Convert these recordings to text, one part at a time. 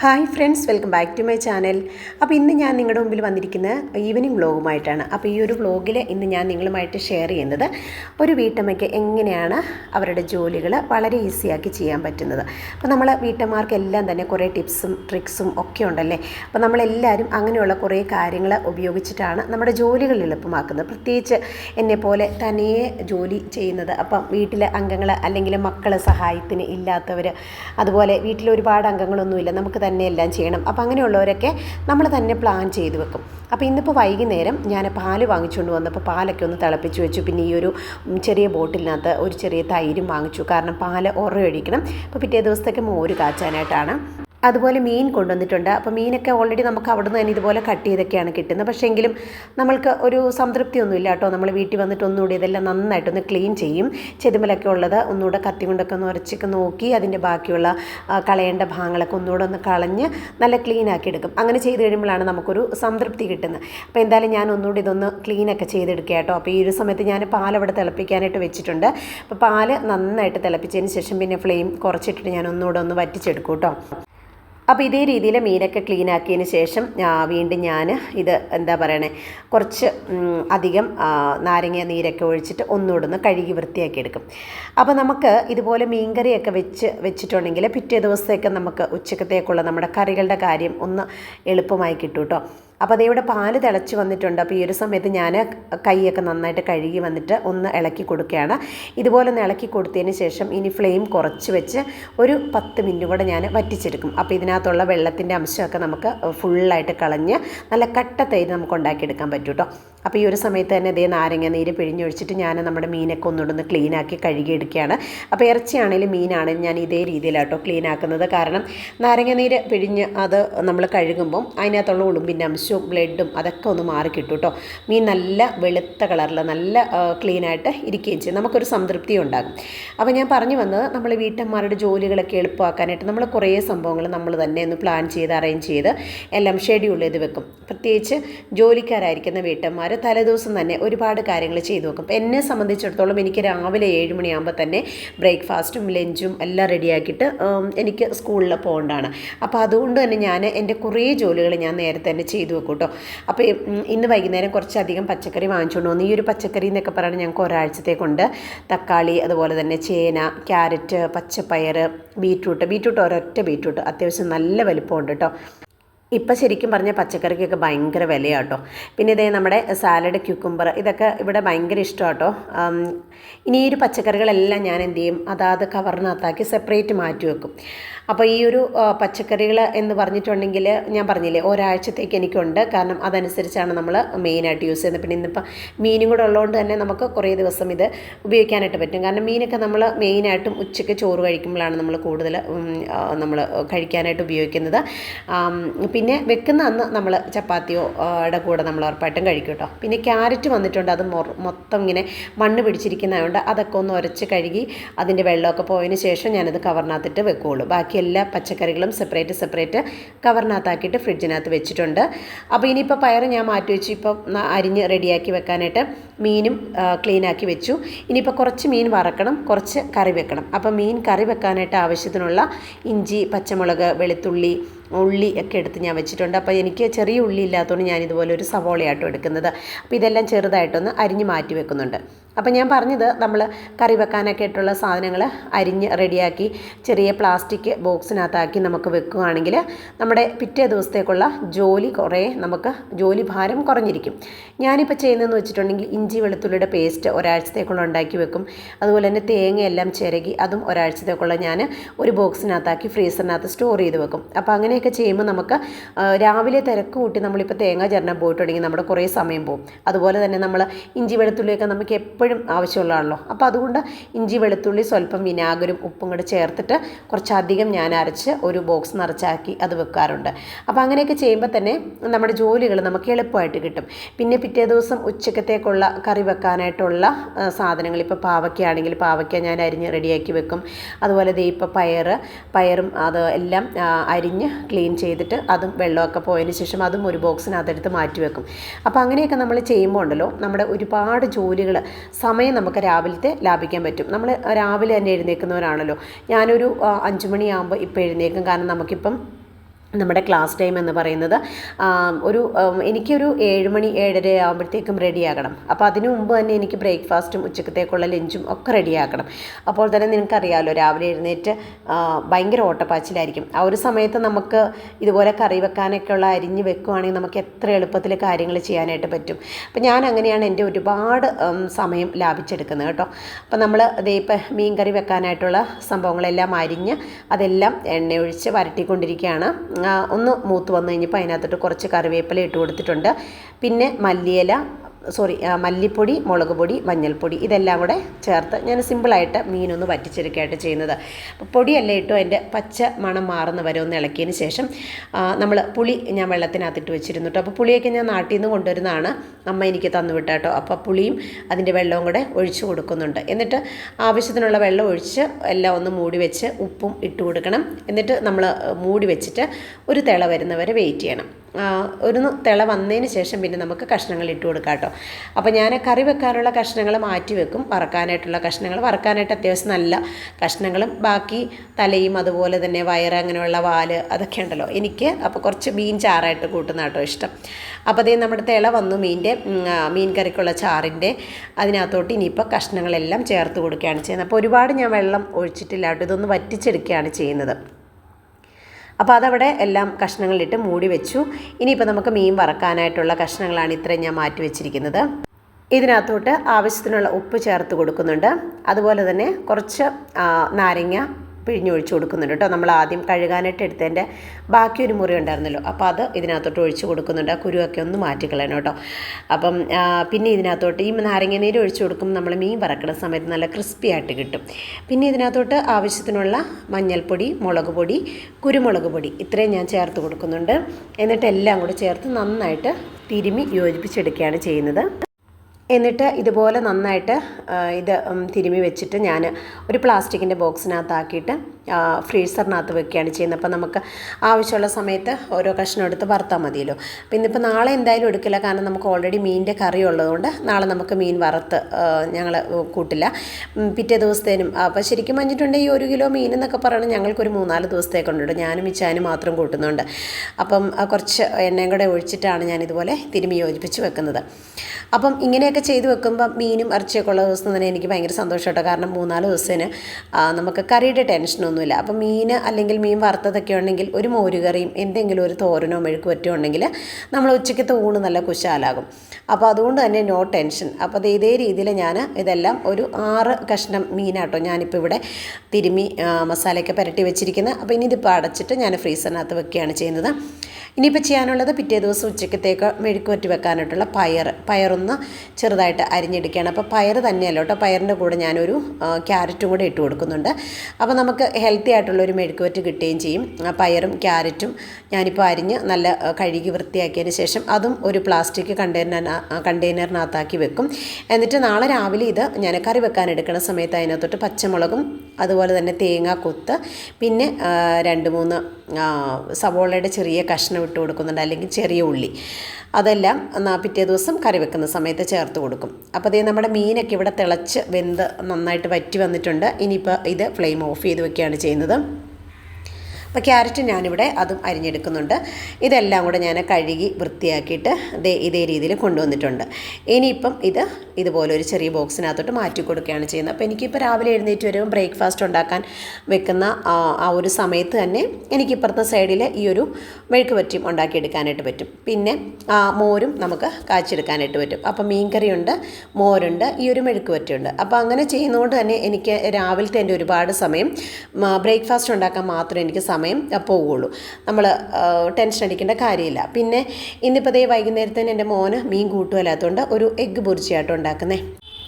Hi friends welcome back to my channel. അപ്പോൾ ഇന്ന് ഞാൻ നിങ്ങളുടെ മുമ്പിൽ വന്നിരിക്കുന്ന ഈവനിങ് വ്ളോഗുമായിട്ടാണ് അപ്പോൾ ഈ ഒരു വ്ളോഗിൽ ഇന്ന് ഞാൻ നിങ്ങളുമായിട്ട് ഷെയർ ചെയ്യുന്നത് ഒരു വീട്ടമ്മയ്ക്ക് എങ്ങനെയാണ് അവരുടെ ജോലികൾ വളരെ ഈസിയാക്കി ചെയ്യാൻ പറ്റുന്നത്. അപ്പോൾ നമ്മൾ വീട്ടമ്മമാർക്കെല്ലാം തന്നെ കുറേ ടിപ്സും ട്രിക്സും ഒക്കെ ഉണ്ടല്ലേ? അപ്പോൾ നമ്മളെല്ലാവരും അങ്ങനെയുള്ള കുറേ കാര്യങ്ങൾ ഉപയോഗിച്ചിട്ടാണ് നമ്മുടെ ജോലികൾ എളുപ്പമാക്കുന്നത്. പ്രത്യേകിച്ച് എന്നെപ്പോലെ തനിയെ ജോലി ചെയ്യുന്നത്. അപ്പം വീട്ടിലെ അംഗങ്ങൾ അല്ലെങ്കിൽ മക്കൾ സഹായത്തിന് ഇല്ലാത്തവർ അതുപോലെ വീട്ടിൽ ഒരുപാട് അംഗങ്ങളൊന്നുമില്ല. നമുക്ക് തന്നെ എല്ലാം ചെയ്യണം. അപ്പോൾ അങ്ങനെയുള്ളവരൊക്കെ നമ്മൾ തന്നെ പ്ലാൻ ചെയ്ത് വെക്കും. അപ്പോൾ ഇന്നിപ്പോൾ വൈകുന്നേരം ഞാൻ പാൽ വാങ്ങിച്ചുകൊണ്ട് വന്നപ്പോൾ പാലൊക്കെ ഒന്ന് തിളപ്പിച്ച് വെച്ചു. പിന്നെ ഈ ഒരു ചെറിയ ബോട്ടിലിനകത്ത് ഒരു ചെറിയ തൈരും വാങ്ങിച്ചു. കാരണം പാൽ ഉറയൊഴിക്കണം അപ്പോൾ പിറ്റേ ദിവസത്തേക്ക് മോര് കാച്ചാനായിട്ടാണ് അതുപോലെ മീൻ കൊണ്ടുവന്നിട്ടുണ്ട്. അപ്പോൾ മീനൊക്കെ ഓൾറെഡി നമുക്ക് അവിടെ നിന്ന് തന്നെ ഇതുപോലെ കട്ട് ചെയ്തൊക്കെയാണ് കിട്ടുന്നത്. പക്ഷേ എങ്കിലും നമ്മൾക്ക് ഒരു സംതൃപ്തിയൊന്നുമില്ല കേട്ടോ. നമ്മൾ വീട്ടിൽ വന്നിട്ട് ഒന്നുകൂടി ഇതെല്ലാം നന്നായിട്ടൊന്ന് ക്ലീൻ ചെയ്യും. ചെതുമലൊക്കെ ഉള്ളത് ഒന്നുകൂടെ കത്തി കൊണ്ടൊക്കെ ഒന്ന് ഉരച്ചൊക്കെ നോക്കി അതിന്റെ ബാക്കിയുള്ള കളയേണ്ട ഭാഗങ്ങളൊക്കെ ഒന്നുകൂടെ ഒന്ന് കളഞ്ഞ് നല്ല ക്ലീൻ ആക്കി എടുക്കും. അങ്ങനെ ചെയ്ത് കഴിയുമ്പോഴാണ് നമുക്കൊരു സംതൃപ്തി കിട്ടുന്നത്. അപ്പോൾ എന്തായാലും ഞാൻ ഒന്നുകൂടി ഇതൊന്ന് ക്ലീനൊക്കെ ചെയ്തെടുക്കുക കേട്ടോ. അപ്പോൾ ഈ ഒരു സമയത്ത് ഞാൻ പാൽ അവിടെ തിളപ്പിക്കാനായിട്ട് വെച്ചിട്ടുണ്ട്. അപ്പോൾ പാൽ നന്നായിട്ട് തിളപ്പിച്ചതിന് ശേഷം പിന്നെ ഫ്ലെയിം കുറച്ചിട്ടിട്ട് ഞാൻ ഒന്നുകൂടെ ഒന്ന് വറ്റിച്ചെടുക്കും കേട്ടോ. അപ്പോൾ ഇതേ രീതിയിൽ മീനൊക്കെ ക്ലീൻ ആക്കിയതിന് ശേഷം വീണ്ടും ഞാൻ ഇത് എന്താ പറയണേ കുറച്ച് അധികം നാരങ്ങ നീരൊക്കെ ഒഴിച്ചിട്ട് ഒന്നുകൂടെ ഒന്ന് കഴുകി വൃത്തിയാക്കി എടുക്കും. അപ്പോൾ നമുക്ക് ഇതുപോലെ മീൻകറിയൊക്കെ വെച്ച് വെച്ചിട്ടുണ്ടെങ്കിൽ പിറ്റേ ദിവസത്തേക്ക് നമുക്ക് ഉച്ചക്കത്തേക്കുള്ള നമ്മുടെ കറികളുടെ കാര്യം ഒന്ന് എളുപ്പമായി കിട്ടും കേട്ടോ അപ്പോൾ അതേ ഇവിടെ പാൽ തിളച്ച് വന്നിട്ടുണ്ട്. അപ്പോൾ ഈ ഒരു സമയത്ത് ഞാൻ കൈയൊക്കെ നന്നായിട്ട് കഴുകി വന്നിട്ട് ഒന്ന് ഇളക്കി കൊടുക്കുകയാണ്. ഇതുപോലെ ഒന്ന് ഇളക്കി കൊടുത്തതിന് ശേഷം ഇനി ഫ്ലെയിം കുറച്ച് വെച്ച് ഒരു പത്ത് മിനിറ്റ് കൂടെ ഞാൻ വറ്റിച്ചെടുക്കും. അപ്പോൾ ഇതിനകത്തുള്ള വെള്ളത്തിന്റെ അംശമൊക്കെ നമുക്ക് ഫുള്ളായിട്ട് കളഞ്ഞ് നല്ല കട്ട തൈര് നമുക്ക് ഉണ്ടാക്കിയെടുക്കാൻ പറ്റും കേട്ടോ അപ്പോൾ ഈ ഒരു സമയത്ത് തന്നെ ഇതേ നാരങ്ങ നീര് പിഴിഞ്ഞൊഴിച്ചിട്ട് ഞാൻ നമ്മുടെ മീനൊക്കെ ഒന്നുകൊണ്ടൊന്ന് ആക്കി കഴുകിയെടുക്കുകയാണ്. അപ്പോൾ ഇറച്ചിയാണെങ്കിലും മീനാണെങ്കിലും ഞാൻ ഇതേ രീതിയിലാട്ടോ ക്ലീൻ ആക്കുന്നത്. കാരണം നാരങ്ങ നീര് പിഴിഞ്ഞ് അത് നമ്മൾ കഴുകുമ്പം അതിനകത്തുള്ള ഉളുമ്പിന്റെ അംശവും ബ്ലഡും അതൊക്കെ ഒന്ന് മാറി കിട്ടും കേട്ടോ. മീൻ നല്ല വെളുത്ത കളറിൽ നല്ല ക്ലീനായിട്ട് ഇരിക്കുകയും ചെയ്യും. നമുക്കൊരു സംതൃപ്തി ഉണ്ടാകും. അപ്പോൾ ഞാൻ പറഞ്ഞു വന്നത് നമ്മൾ വീട്ടമ്മമാരുടെ ജോലികളൊക്കെ എളുപ്പമാക്കാനായിട്ട് നമ്മൾ കുറേ സംഭവങ്ങൾ നമ്മൾ തന്നെ ഒന്ന് പ്ലാൻ ചെയ്ത് അറേഞ്ച് ചെയ്ത് എല്ലാം ഷെഡ്യൂൾ ചെയ്ത് വെക്കും. പ്രത്യേകിച്ച് ജോലിക്കാരായിരിക്കുന്ന വീട്ടമ്മമാർ തലേദിവസം തന്നെ ഒരുപാട് കാര്യങ്ങൾ ചെയ്തു വെക്കും. അപ്പോൾ എന്നെ സംബന്ധിച്ചിടത്തോളം എനിക്ക് രാവിലെ ഏഴ് മണിയാകുമ്പോൾ തന്നെ ബ്രേക്ക്ഫാസ്റ്റും ലഞ്ചും എല്ലാം റെഡിയാക്കിയിട്ട് എനിക്ക് സ്കൂളിൽ പോകേണ്ടതാണ്. അപ്പോൾ അതുകൊണ്ട് തന്നെ ഞാൻ എന്റെ കുറേ ജോലികൾ ഞാൻ നേരത്തെ തന്നെ ചെയ്തു വെക്കും കേട്ടോ. അപ്പോൾ ഇന്ന് വൈകുന്നേരം കുറച്ചധികം പച്ചക്കറി വാങ്ങിച്ചുകൊണ്ട് വന്നു. ഈ ഒരു പച്ചക്കറി എന്നൊക്കെ പറയുന്നത് ഞങ്ങൾക്ക് ഒരാഴ്ചത്തേക്കുണ്ട്. തക്കാളി അതുപോലെ തന്നെ ചേന ക്യാരറ്റ് പച്ചപ്പയർ ബീറ്റ്റൂട്ട്. ബീറ്റ്റൂട്ട് ഒരൊറ്റ ബീറ്റ്റൂട്ട്. അത്യാവശ്യം നല്ല വലിപ്പമുണ്ട് കേട്ടോ. ഇപ്പം ശരിക്കും പറഞ്ഞാൽ പച്ചക്കറിക്കൊക്കെ ഭയങ്കര വിലയാണ് കേട്ടോ പിന്നെ ഇതേ നമ്മുടെ സാലഡ് ക്യൂക്കുംബർ ഇതൊക്കെ ഇവിടെ ഭയങ്കര ഇഷ്ടമാട്ടോ. ഇനി ഈ ഒരു പച്ചക്കറികളെല്ലാം ഞാൻ എന്ത് ചെയ്യും? അതാത് കവറിനകത്താക്കി സെപ്പറേറ്റ് മാറ്റി വെക്കും. അപ്പോൾ ഈ ഒരു പച്ചക്കറികൾ എന്ന് പറഞ്ഞിട്ടുണ്ടെങ്കിൽ ഞാൻ പറഞ്ഞില്ലേ ഒരാഴ്ചത്തേക്ക് എനിക്കുണ്ട്. കാരണം അതനുസരിച്ചാണ് നമ്മൾ മെയിനായിട്ട് യൂസ് ചെയ്യുന്നത്. പിന്നെ ഇന്നിപ്പോൾ മീനും കൂടെ ഉള്ളതുകൊണ്ട് തന്നെ നമുക്ക് കുറേ ദിവസം ഇത് ഉപയോഗിക്കാനായിട്ട് പറ്റും. കാരണം മീനൊക്കെ നമ്മൾ മെയിനായിട്ടും ഉച്ചയ്ക്ക് ചോറ് കഴിക്കുമ്പോഴാണ് നമ്മൾ കൂടുതൽ നമ്മൾ കഴിക്കാനായിട്ട് ഉപയോഗിക്കുന്നത്. പിന്നെ വെക്കുന്ന അന്ന് നമ്മൾ ചപ്പാത്തിയോ ഇട കൂടെ നമ്മൾ ഉറപ്പായിട്ടും കഴിക്കും കേട്ടോ. പിന്നെ ക്യാരറ്റ് വന്നിട്ടുണ്ട് അത് മൊത്തം ഇങ്ങനെ മണ്ണ് പിടിച്ചിരിക്കുന്നതുകൊണ്ട് അതൊക്കെ ഒന്ന് ഉരച്ച് കഴുകി അതിന്റെ വെള്ളമൊക്കെ പോയതിന് ശേഷം ഞാനത് കവറിനകത്തിട്ട് വെക്കുകയുള്ളൂ ബാക്കി എല്ലാ പച്ചക്കറികളും സെപ്പറേറ്റ് സെപ്പറേറ്റ് കവറിനകത്താക്കിയിട്ട് ഫ്രിഡ്ജിനകത്ത് വെച്ചിട്ടുണ്ട്. അപ്പോൾ ഇനിയിപ്പോൾ പയർ ഞാൻ മാറ്റി വെച്ചു. ഇപ്പം അരിഞ്ഞ് റെഡിയാക്കി വെക്കാനായിട്ട് മീനും ക്ലീൻ ആക്കി വെച്ചു. ഇനിയിപ്പോൾ കുറച്ച് മീൻ വറക്കണം കുറച്ച് കറി വെക്കണം. അപ്പോൾ മീൻ കറി വെക്കാനായിട്ട് ആവശ്യത്തിനുള്ള ഇഞ്ചി പച്ചമുളക് വെളുത്തുള്ളി ഉള്ളി ഒക്കെ എടുത്ത് ഞാൻ വെച്ചിട്ടുണ്ട്. അപ്പോൾ എനിക്ക് ചെറിയ ഉള്ളി ഇല്ലാത്തതുകൊണ്ട് ഞാൻ ഇതുപോലെ ഒരു സവോളയാട്ടോ എടുക്കുന്നത്. അപ്പോൾ ഇതെല്ലാം ചെറുതായിട്ടൊന്ന് അരിഞ്ഞ് മാറ്റി വെക്കുന്നുണ്ട്. അപ്പോൾ ഞാൻ പറഞ്ഞത് നമ്മൾ കറി വെക്കാനൊക്കെ ആയിട്ടുള്ള സാധനങ്ങൾ അരിഞ്ഞ് റെഡിയാക്കി ചെറിയ പ്ലാസ്റ്റിക് ബോക്സിനകത്താക്കി നമുക്ക് വെക്കുകയാണെങ്കിൽ നമ്മുടെ പിറ്റേ ദിവസത്തേക്കുള്ള ജോലി കുറേ നമുക്ക് ജോലി ഭാരം കുറഞ്ഞിരിക്കും. ഞാനിപ്പോൾ ചെയ്യുന്നതെന്ന് വെച്ചിട്ടുണ്ടെങ്കിൽ ഇഞ്ചി വെളുത്തുള്ളിയുടെ പേസ്റ്റ് ഒരാഴ്ചത്തേക്കുള്ള ഉണ്ടാക്കി വെക്കും. അതുപോലെ തന്നെ തേങ്ങയെല്ലാം ചിരകി അതും ഒരാഴ്ചത്തേക്കുള്ള ഞാൻ ഒരു ബോക്സിനകത്താക്കി ഫ്രീസറിനകത്ത് സ്റ്റോർ ചെയ്ത് വെക്കും. അപ്പോൾ അങ്ങനെയൊക്കെ ചെയ്യുമ്പോൾ നമുക്ക് രാവിലെ തിരക്ക് കൂട്ടി നമ്മളിപ്പോൾ തേങ്ങ ചരണം പോയിട്ടുണ്ടെങ്കിൽ നമ്മുടെ കുറേ സമയം പോകും അതുപോലെ തന്നെ നമ്മൾ ഇഞ്ചി വെളുത്തുള്ളിയൊക്കെ നമുക്ക് എപ്പോഴും ആവശ്യമുള്ളതാണല്ലോ. അപ്പോൾ അതുകൊണ്ട് ഇഞ്ചി വെളുത്തുള്ളി സ്വല്പം വിനാഗിരും ഉപ്പും കൂടെ ചേർത്തിട്ട് കുറച്ചധികം ഞാൻ അരച്ച് ഒരു ബോക്സ് നിറച്ചാക്കി അത് വെക്കാറുണ്ട്. അപ്പോൾ അങ്ങനെയൊക്കെ ചെയ്യുമ്പോൾ തന്നെ നമ്മുടെ ജോലികൾ നമുക്ക് എളുപ്പമായിട്ട് കിട്ടും. പിന്നെ പിറ്റേ ദിവസം ഉച്ചക്കത്തേക്കുള്ള കറി വെക്കാനായിട്ടുള്ള സാധനങ്ങൾ ഇപ്പോൾ പാവയ്ക്കാണെങ്കിൽ പാവയ്ക്ക ഞാൻ അരിഞ്ഞ് റെഡിയാക്കി വെക്കും. അതുപോലെ ദേ ഇപ്പോൾ പയർ പയറും അത് എല്ലാം അരിഞ്ഞ് ക്ലീൻ ചെയ്തിട്ട് അതും വെള്ളമൊക്കെ പോയതിന് ശേഷം അതും ഒരു ബോക്സിനകത്തെടുത്ത് മാറ്റി വെക്കും. അപ്പോൾ അങ്ങനെയൊക്കെ നമ്മൾ ചെയ്യുമ്പോൾ ഉണ്ടല്ലോ നമ്മുടെ ഒരുപാട് ജോലികൾ സമയം നമുക്ക് രാവിലത്തെ ലാഭിക്കാൻ പറ്റും. നമ്മൾ രാവിലെ തന്നെ എഴുന്നേൽക്കുന്നവരാണല്ലോ. ഞാനൊരു അഞ്ച് മണിയാകുമ്പോൾ ഇപ്പോൾ എഴുന്നേൽക്കും. കാരണം നമുക്കിപ്പം നമ്മുടെ ക്ലാസ് ടൈം എന്ന് പറയുന്നത് ഒരു എനിക്കൊരു ഏഴ് മണി ഏഴര ആകുമ്പോഴത്തേക്കും റെഡിയാകണം അപ്പോൾ അതിനു മുമ്പ് തന്നെ എനിക്ക് ബ്രേക്ക്ഫാസ്റ്റും ഉച്ചക്കത്തേക്കുള്ള ലഞ്ചും ഒക്കെ റെഡിയാക്കണം അപ്പോൾ തന്നെ നിനക്കറിയാമല്ലോ രാവിലെ എഴുന്നേറ്റ് ഭയങ്കര ഓട്ടപ്പാച്ചിലായിരിക്കും. ആ ഒരു സമയത്ത് നമുക്ക് ഇതുപോലെ കറി വെക്കാനൊക്കെ ഉള്ള അരിഞ്ഞ് വെക്കുവാണെങ്കിൽ നമുക്ക് എത്ര എളുപ്പത്തിൽ കാര്യങ്ങൾ ചെയ്യാനായിട്ട് പറ്റും. അപ്പോൾ ഞാൻ അങ്ങനെയാണ് എന്റെ ഒരുപാട് സമയം ലാഭിച്ചെടുക്കുന്നത് കേട്ടോ. അപ്പോൾ നമ്മൾ ദേ ഇപ്പം മീൻ കറി വെക്കാനായിട്ടുള്ള സംഭവങ്ങളെല്ലാം അരിഞ്ഞ് അതെല്ലാം എണ്ണ ഒഴിച്ച് വരട്ടിക്കൊണ്ടിരിക്കുകയാണ്. ഒന്ന് മൂത്ത് വന്നു കഴിഞ്ഞപ്പോൾ അതിനകത്തോട്ട് കുറച്ച് കറിവേപ്പില ഇട്ട് കൊടുത്തിട്ടുണ്ട്. പിന്നെ മല്ലിയില സോറി മല്ലിപ്പൊടി മുളക് പൊടി മഞ്ഞൾപ്പൊടി ഇതെല്ലാം കൂടെ ചേർത്ത് ഞാൻ സിമ്പിളായിട്ട് മീനൊന്ന് വറ്റിച്ചെടുക്കുകയായിട്ട് ചെയ്യുന്നത്. അപ്പോൾ പൊടിയല്ല ഇട്ടു? അതിന്റെ പച്ച മണം മാറുന്ന വരെ ഒന്ന് ഇളക്കിയതിന് ശേഷം നമ്മൾ പുളി ഞാൻ വെള്ളത്തിനകത്തിട്ട് വെച്ചിരുന്നു കേട്ടോ അപ്പോൾ പുളിയൊക്കെ ഞാൻ നാട്ടിൽ നിന്ന് കൊണ്ടുവരുന്നതാണ്. അമ്മ എനിക്ക് തന്നു വിട്ട കേട്ടോ അപ്പോൾ പുളിയും അതിന്റെ വെള്ളവും കൂടെ ഒഴിച്ചു കൊടുക്കുന്നുണ്ട്. എന്നിട്ട് ആവശ്യത്തിനുള്ള വെള്ളം ഒഴിച്ച് എല്ലാം ഒന്ന് മൂടി വെച്ച് ഉപ്പും ഇട്ട് കൊടുക്കണം. എന്നിട്ട് നമ്മൾ മൂടി വെച്ചിട്ട് ഒരു തിള വരുന്നവരെ വെയിറ്റ് ചെയ്യണം. ഒരു തിള വന്നതിന് ശേഷം പിന്നെ നമുക്ക് കഷ്ണങ്ങൾ ഇട്ട് കൊടുക്കാം കേട്ടോ അപ്പോൾ ഞാൻ കറി വെക്കാനുള്ള കഷ്ണങ്ങൾ മാറ്റി വെക്കും. വറക്കാനായിട്ടുള്ള കഷ്ണങ്ങൾ. വറക്കാനായിട്ട് അത്യാവശ്യം നല്ല കഷ്ണങ്ങളും. ബാക്കി തലയും അതുപോലെ തന്നെ വയറ് അങ്ങനെയുള്ള വാൽ അതൊക്കെ ഉണ്ടല്ലോ. എനിക്ക് അപ്പോൾ കുറച്ച് മീൻ ചാറായിട്ട് കൂട്ടുന്ന കേട്ടോ ഇഷ്ടം. അപ്പോൾ അതേ നമ്മുടെ തിള വന്നു മീന്റെ മീൻ കറിക്കുള്ള ചാറിന്റെ. അതിനകത്തോട്ട് ഇനിയിപ്പോൾ കഷ്ണങ്ങളെല്ലാം ചേർത്ത് കൊടുക്കുകയാണ് ചെയ്യുന്നത്. അപ്പോൾ ഒരുപാട് ഞാൻ വെള്ളം ഒഴിച്ചിട്ടില്ല കേട്ടോ. ഇതൊന്ന് വറ്റിച്ചെടുക്കുകയാണ് ചെയ്യുന്നത്. അപ്പോൾ അതവിടെ എല്ലാം കഷ്ണങ്ങളിലിട്ട് മൂടി വെച്ചു. ഇനിയിപ്പോൾ നമുക്ക് മീൻ വറക്കാനായിട്ടുള്ള കഷ്ണങ്ങളാണ് ഇത്രയും ഞാൻ മാറ്റി വെച്ചിരിക്കുന്നത്. ഇതിനകത്തോട്ട് ആവശ്യത്തിനുള്ള ഉപ്പ് ചേർത്ത് കൊടുക്കുന്നുണ്ട്. അതുപോലെ തന്നെ കുറച്ച് നാരങ്ങ പിഴിഞ്ഞൊഴിച്ച് കൊടുക്കുന്നുണ്ട് കേട്ടോ. നമ്മൾ ആദ്യം കഴുകാനായിട്ട് എടുത്തതിന്റെ ബാക്കി ഒരു മുറി ഉണ്ടായിരുന്നല്ലോ. അപ്പോൾ അത് ഇതിനകത്തോട്ട് ഒഴിച്ച് കൊടുക്കുന്നുണ്ട്. ആ കുരുവൊക്കെ ഒന്ന് മാറ്റിക്കളയണം കേട്ടോ. അപ്പം പിന്നെ ഇതിനകത്തോട്ട് ഈ നാരങ്ങ നീര് ഒഴിച്ച് കൊടുക്കുമ്പോൾ നമ്മൾ മീൻ വറക്കുന്ന സമയത്ത് നല്ല ക്രിസ്പി ആയിട്ട് കിട്ടും. പിന്നെ ഇതിനകത്തോട്ട് ആവശ്യത്തിനുള്ള മഞ്ഞൾപ്പൊടി മുളക് പൊടി കുരുമുളക് പൊടി ഇത്രയും ഞാൻ ചേർത്ത് കൊടുക്കുന്നുണ്ട്. എന്നിട്ട് എല്ലാം കൂടി ചേർത്ത് നന്നായിട്ട് തിരുമി യോജിപ്പിച്ചെടുക്കുകയാണ് ചെയ്യുന്നത്. എന്നിട്ട് ഇതുപോലെ നന്നായിട്ട് ഇത് തിരുമി വെച്ചിട്ട് ഞാൻ ഒരു പ്ലാസ്റ്റിക്കിന്റെ ബോക്സിനകത്താക്കിയിട്ട് ഫ്രീസറിനകത്ത് വെക്കുകയാണ് ചെയ്യുന്നത്. അപ്പോൾ നമുക്ക് ആവശ്യമുള്ള സമയത്ത് ഓരോ കഷ്ണം എടുത്ത് വറുത്താൽ മതിയല്ലോ. അപ്പോൾ ഇന്നിപ്പോൾ നാളെ എന്തായാലും എടുക്കില്ല. കാരണം നമുക്ക് ഓൾറെഡി മീനിന്റെ കറി ഉള്ളതുകൊണ്ട് നാളെ നമുക്ക് മീൻ വറുത്ത് ഞങ്ങൾ കൂട്ടില്ല. പിറ്റേ ദിവസത്തേനും. അപ്പോൾ ശരിക്കും പറഞ്ഞിട്ടുണ്ടെങ്കിൽ ഒരു കിലോ മീൻ എന്നൊക്കെ പറയുന്നത് ഞങ്ങൾക്കൊരു മൂന്നാൽ ദിവസത്തേക്കുണ്ട് ഞാനും ഇച്ചാനും മാത്രം കൂട്ടുന്നുണ്ട്. അപ്പം കുറച്ച് എണ്ണയും കൂടെ ഒഴിച്ചിട്ടാണ് ഞാൻ ഇതുപോലെ തിരുമ്മി യോജിപ്പിച്ച് വെക്കുന്നത്. അപ്പം ഇങ്ങനെയൊക്കെ ചെയ്ത് വെക്കുമ്പോൾ മീനും ഇറച്ചിയൊക്കെ ഉള്ള ദിവസം തന്നെ എനിക്ക് ഭയങ്കര സന്തോഷം കേട്ടോ. കാരണം മൂന്നാൽ ദിവസത്തിന് നമുക്ക് കറിയുടെ ടെൻഷനൊന്നുമില്ല അപ്പോൾ മീൻ അല്ലെങ്കിൽ മീൻ വറുത്തതൊക്കെ ഉണ്ടെങ്കിൽ ഒരു മോരുകറിയും എന്തെങ്കിലും ഒരു തോരനോ മെഴുക്ക് പറ്റോ ഉണ്ടെങ്കിൽ നമ്മൾ ഉച്ചയ്ക്കത്തെ ഊണ് നല്ല കുശാലാകും. അപ്പോൾ അതുകൊണ്ട് തന്നെ നോ ടെൻഷൻ അപ്പോൾ അത് ഇതേ രീതിയിൽ ഞാൻ ഇതെല്ലാം ഒരു ആറ് കഷ്ണം മീനാട്ടോ ഞാനിപ്പോൾ ഇവിടെ തിരുമി മസാലയൊക്കെ പുരട്ടി വെച്ചിരിക്കുന്നത് അപ്പോൾ ഇനി ഇതിപ്പോൾ അടച്ചിട്ട് ഞാൻ ഫ്രീസറിനകത്ത് വെക്കുകയാണ് ചെയ്യുന്നത്. ഇനിയിപ്പോൾ ചെയ്യാനുള്ളത് പിറ്റേ ദിവസം ഉച്ചക്കത്തേക്ക് മെഴുക്ക് പറ്റി വെക്കാനായിട്ടുള്ള പയർ പയറൊന്ന് ചെറുതായിട്ട് അരിഞ്ഞെടുക്കുകയാണ്. അപ്പോൾ പയർ തന്നെയല്ല കേട്ടോ. പയറിന്റെ കൂടെ ഞാനൊരു ക്യാരറ്റും കൂടെ ഇട്ട് കൊടുക്കുന്നുണ്ട്. അപ്പോൾ നമുക്ക് ഹെൽത്തി ആയിട്ടുള്ളൊരു മെഴുക്കുവറ്റ് മെഴുക്ക് വറ്റ് കിട്ടുകയും ചെയ്യും. പയറും ക്യാരറ്റും ഞാനിപ്പോൾ അരിഞ്ഞ് നല്ല കഴുകി വൃത്തിയാക്കിയതിന് ശേഷം അതും ഒരു പ്ലാസ്റ്റിക് കണ്ടെയ്നർ കണ്ടെയ്നറിനകത്താക്കി വെക്കും. എന്നിട്ട് നാളെ രാവിലെ ഇത് ഞാൻ കറി വെക്കാൻ എടുക്കുന്ന സമയത്ത് അതിനകത്തോട്ട് പച്ചമുളകും അതുപോലെ തന്നെ തേങ്ങ കൊത്ത് പിന്നെ രണ്ട് മൂന്ന് സവോളയുടെ ചെറിയ കഷ്ണം ഇട്ട് കൊടുക്കുന്നുണ്ട്. അല്ലെങ്കിൽ ചെറിയ ഉള്ളി. അതെല്ലാം പിറ്റേ ദിവസം കറി വെക്കുന്ന സമയത്ത് ചേർത്ത് കൊടുക്കും. അപ്പോൾ അതേ നമ്മുടെ മീനൊക്കെ ഇവിടെ തിളച്ച് വെന്ത് നന്നായിട്ട് വറ്റി വന്നിട്ടുണ്ട്. ഇനിയിപ്പോൾ ഇത് ഫ്ലെയിം ഓഫ് ചെയ്ത് വെക്കുകയാണ് ചെയ്യുന്നത്. അപ്പോൾ ക്യാരറ്റ് ഞാനിവിടെ അതും അരിഞ്ഞെടുക്കുന്നുണ്ട്. ഇതെല്ലാം കൂടെ ഞാൻ കഴുകി വൃത്തിയാക്കിയിട്ട് ഇതേ ഇതേ രീതിയിൽ കൊണ്ടുവന്നിട്ടുണ്ട്. ഇനിയിപ്പം ഇത് ഇതുപോലെ ഒരു ചെറിയ ബോക്സിനകത്തോട്ട് മാറ്റി കൊടുക്കുകയാണ് ചെയ്യുന്നത്. അപ്പോൾ എനിക്കിപ്പോൾ രാവിലെ എഴുന്നേറ്റ് വരുമ്പോൾ ബ്രേക്ക്ഫാസ്റ്റ് ഉണ്ടാക്കാൻ വെക്കുന്ന ആ ഒരു സമയത്ത് തന്നെ എനിക്കിപ്പുറത്തെ സൈഡിൽ ഈ ഒരു മെഴുക്ക് പറ്റിയും ഉണ്ടാക്കിയെടുക്കാനായിട്ട് പറ്റും. പിന്നെ ആ, മോരും നമുക്ക് കാച്ചെടുക്കാനായിട്ട് പറ്റും. അപ്പോൾ മീൻകറിയുണ്ട് മോരുണ്ട് ഈ ഒരു മെഴുക്ക് പറ്റിയുണ്ട് അപ്പോൾ അങ്ങനെ ചെയ്യുന്നതുകൊണ്ട് തന്നെ എനിക്ക് രാവിലത്തെ എന്റെ ഒരുപാട് സമയം ബ്രേക്ക്ഫാസ്റ്റ് ഉണ്ടാക്കാൻ മാത്രം എനിക്ക് സമയം ആ, പോവുള്ളൂ. നമ്മൾ ടെൻഷൻ അടിക്കേണ്ട കാര്യമില്ല. പിന്നെ ഇന്നിപ്പോൾ ദേ വൈകുന്നേരത്തേന് എന്റെ മോന് മീൻ കൂട്ടുമല്ലാത്തതുകൊണ്ട് ഒരു എഗ്ഗ് പൊരിച്ചയായിട്ട് ഉണ്ടാക്കുന്നത്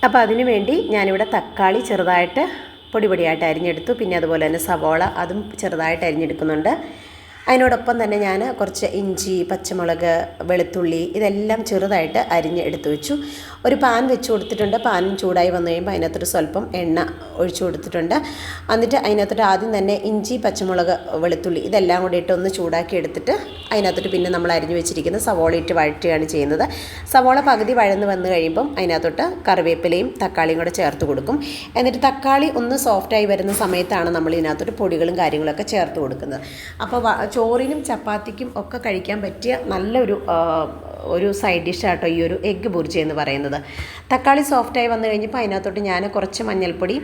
അപ്പോൾ അതിനു വേണ്ടി ഞാനിവിടെ തക്കാളി ചെറുതായിട്ട് പൊടിപൊടിയായിട്ട് അരിഞ്ഞെടുത്തു. പിന്നെ അതുപോലെ തന്നെ സവോള അതും ചെറുതായിട്ട് അരിഞ്ഞെടുക്കുന്നുണ്ട്. അതിനോടൊപ്പം തന്നെ ഞാൻ കുറച്ച് ഇഞ്ചി പച്ചമുളക് വെളുത്തുള്ളി ഇതെല്ലാം ചെറുതായിട്ട് അരിഞ്ഞ് എടുത്തു വെച്ചു. ഒരു പാൻ വെച്ച് കൊടുത്തിട്ടുണ്ട്. പാൻ ചൂടായി വന്നു കഴിയുമ്പോൾ അതിനകത്തൊരു സ്വല്പം എണ്ണ ഒഴിച്ചു കൊടുത്തിട്ടുണ്ട്. എന്നിട്ട് അതിനകത്തോട്ട് ആദ്യം തന്നെ ഇഞ്ചി പച്ചമുളക് വെളുത്തുള്ളി ഇതെല്ലാം കൂടി ഇട്ട് ഒന്ന് ചൂടാക്കി എടുത്തിട്ട് അതിനകത്തോട്ട് പിന്നെ നമ്മൾ അരിഞ്ഞു വെച്ചിരിക്കുന്ന സവോള ഇട്ട് വഴറ്റുകയാണ് ചെയ്യുന്നത്. സവോള പകുതി വഴന്ന് വന്ന് കഴിയുമ്പം അതിനകത്തോട്ട് കറിവേപ്പിലയും തക്കാളിയും കൂടെ ചേർത്ത് കൊടുക്കും. എന്നിട്ട് തക്കാളി ഒന്ന് സോഫ്റ്റായി വരുന്ന സമയത്താണ് നമ്മൾ ഇതിനകത്തോട്ട് പൊടികളും കാര്യങ്ങളൊക്കെ ചേർത്ത് കൊടുക്കുന്നത്. അപ്പോൾ ചോറിനും ചപ്പാത്തിക്കും ഒക്കെ കഴിക്കാൻ പറ്റിയ നല്ലൊരു ഒരു സൈഡ് ഡിഷ് ആട്ടോ ഈ ഒരു എഗ്ഗ് ബുർജി എന്ന് പറയുന്നത്. തക്കാളി സോഫ്റ്റായി വന്നു കഴിഞ്ഞപ്പോൾ അതിനകത്തോട്ട് ഞാൻ കുറച്ച് മഞ്ഞൾപ്പൊടി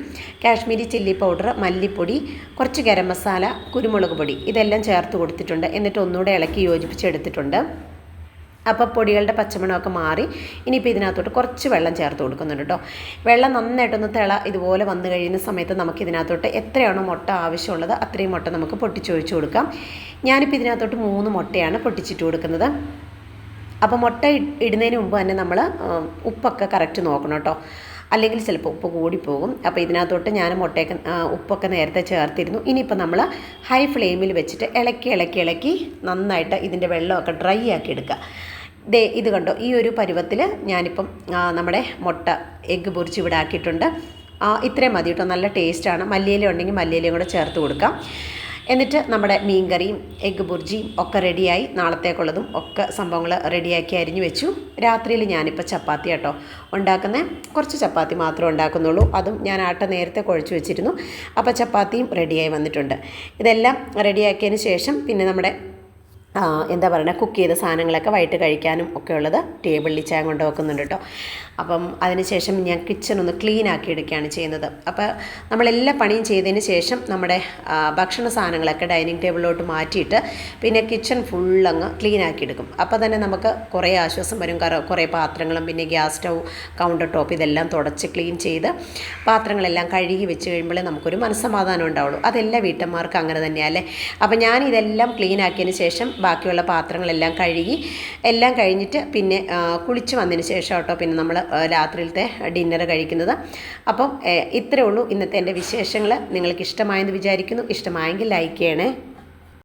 കാശ്മീരി ചില്ലി പൗഡർ മല്ലിപ്പൊടി കുറച്ച് ഗരം മസാല കുരുമുളക് പൊടി ഇതെല്ലാം ചേർത്ത് കൊടുത്തിട്ടുണ്ട്. എന്നിട്ട് ഒന്നുകൂടെ ഇളക്കി യോജിപ്പിച്ചെടുത്തിട്ടുണ്ട്. അപ്പോൾ പൊടികളുടെ പച്ചമണമൊക്കെ മാറി ഇനിയിപ്പോൾ ഇതിനകത്തോട്ട് കുറച്ച് വെള്ളം ചേർത്ത് കൊടുക്കുന്നുണ്ട് കേട്ടോ. വെള്ളം നന്നായിട്ടൊന്ന് തിള ഇതുപോലെ വന്നു കഴിയുന്ന സമയത്ത് നമുക്ക് ഇതിനകത്തോട്ട് എത്രയാണോ മുട്ട ആവശ്യമുള്ളത് അത്രയും മുട്ട നമുക്ക് പൊട്ടിച്ചൊഴിച്ച് കൊടുക്കാം. ഞാനിപ്പോൾ ഇതിനകത്തോട്ട് മൂന്ന് മുട്ടയാണ് പൊട്ടിച്ചിട്ട് കൊടുക്കുന്നത്. അപ്പോൾ മുട്ട ഇടുന്നതിന് മുമ്പ് തന്നെ നമ്മൾ ഉപ്പൊക്കെ കറക്റ്റ് നോക്കണം കേട്ടോ. അല്ലെങ്കിൽ ചിലപ്പോൾ ഉപ്പ് കൂടിപ്പോകും അപ്പോൾ ഇതിനകത്തോട്ട് ഞാൻ മുട്ടയൊക്കെ ഉപ്പൊക്കെ നേരത്തെ ചേർത്തിരുന്നു. ഇനിയിപ്പോൾ നമ്മൾ ഹൈ ഫ്ലെയിമിൽ വെച്ചിട്ട് ഇളക്കി ഇളക്കി ഇളക്കി നന്നായിട്ട് ഇതിന്റെ വെള്ളമൊക്കെ ഡ്രൈ ആക്കി എടുക്കുക. ദേ ഇത് കണ്ടോ? ഈ ഒരു പരുവത്തിൽ ഞാനിപ്പം നമ്മുടെ മുട്ട എഗ്ഗ് പൊരിച്ച് ഇവിടെ ആക്കിയിട്ടുണ്ട്. ഇത്രയും മതി കേട്ടോ. നല്ല ടേസ്റ്റാണ് മല്ലിയില ഉണ്ടെങ്കിൽ മല്ലിയിലയും കൂടെ ചേർത്ത് കൊടുക്കാം. എന്നിട്ട് നമ്മുടെ മീൻ കറിയും എഗ്ഗ് ബുർജിയും ഒക്കെ റെഡിയായി നാളത്തേക്കുള്ളതും ഒക്കെ സംഭവങ്ങൾ റെഡിയാക്കി അരിഞ്ഞു വെച്ചു. രാത്രിയിൽ ഞാനിപ്പോൾ ചപ്പാത്തി കേട്ടോ ഉണ്ടാക്കുന്ന. കുറച്ച് ചപ്പാത്തി മാത്രമേ ഉണ്ടാക്കുന്നുള്ളൂ. അതും ഞാൻ ആട്ട നേരത്തെ കുഴച്ച് വെച്ചിരുന്നു. അപ്പോൾ ചപ്പാത്തിയും റെഡിയായി വന്നിട്ടുണ്ട്. ഇതെല്ലാം റെഡിയാക്കിയതിന് ശേഷം പിന്നെ നമ്മുടെ എന്താ പറയുക കുക്ക് ചെയ്ത സാധനങ്ങളൊക്കെ വൈകിട്ട് കഴിക്കാനും ഒക്കെ ഉള്ളത് ടേബിളിൽ ചായ കൊണ്ട് വെക്കുന്നുണ്ട് കേട്ടോ. അപ്പം അതിനുശേഷം ഞാൻ കിച്ചൺ ഒന്ന് ക്ലീൻ ആക്കി എടുക്കുകയാണ് ചെയ്യുന്നത്. അപ്പോൾ നമ്മളെല്ലാ പണിയും ചെയ്തതിന് ശേഷം നമ്മുടെ ഭക്ഷണ സാധനങ്ങളൊക്കെ ഡൈനിങ് ടേബിളിലോട്ട് മാറ്റിയിട്ട് പിന്നെ കിച്ചൺ ഫുള്ളങ്ങ് ക്ലീൻ ആക്കി എടുക്കും. അപ്പോൾ തന്നെ നമുക്ക് കുറേ ആശ്വാസം വരും. കുറേ പാത്രങ്ങളും പിന്നെ ഗ്യാസ് സ്റ്റൗ കൗണ്ടർ ടോപ്പ് ഇതെല്ലാം തുടച്ച് ക്ലീൻ ചെയ്ത് പാത്രങ്ങളെല്ലാം കഴുകി വെച്ച് കഴിയുമ്പോഴേ നമുക്കൊരു മനസ്സമാധാനം ഉണ്ടാവുള്ളൂ. അതെല്ലാ വീട്ടമ്മമാർക്ക് അങ്ങനെ തന്നെയല്ലേ അപ്പോൾ ഞാൻ ഇതെല്ലാം ക്ലീൻ ആക്കിയതിന് ശേഷം ബാക്കിയുള്ള പാത്രങ്ങളെല്ലാം കഴുകി എല്ലാം കഴിഞ്ഞിട്ട് പിന്നെ കുളിച്ച് വന്നതിന് ശേഷം കേട്ടോ പിന്നെ നമ്മൾ രാത്രിയിലത്തെ ഡിന്നർ കഴിക്കുന്നത്. അപ്പം ഇത്രയേ ഉള്ളൂ ഇന്നത്തെ എന്റെ വിശേഷങ്ങൾ നിങ്ങൾക്ക് ഇഷ്ടമായെന്ന് വിചാരിക്കുന്നു. ഇഷ്ടമായെങ്കിൽ ലൈക്ക് ചെയ്യണേ.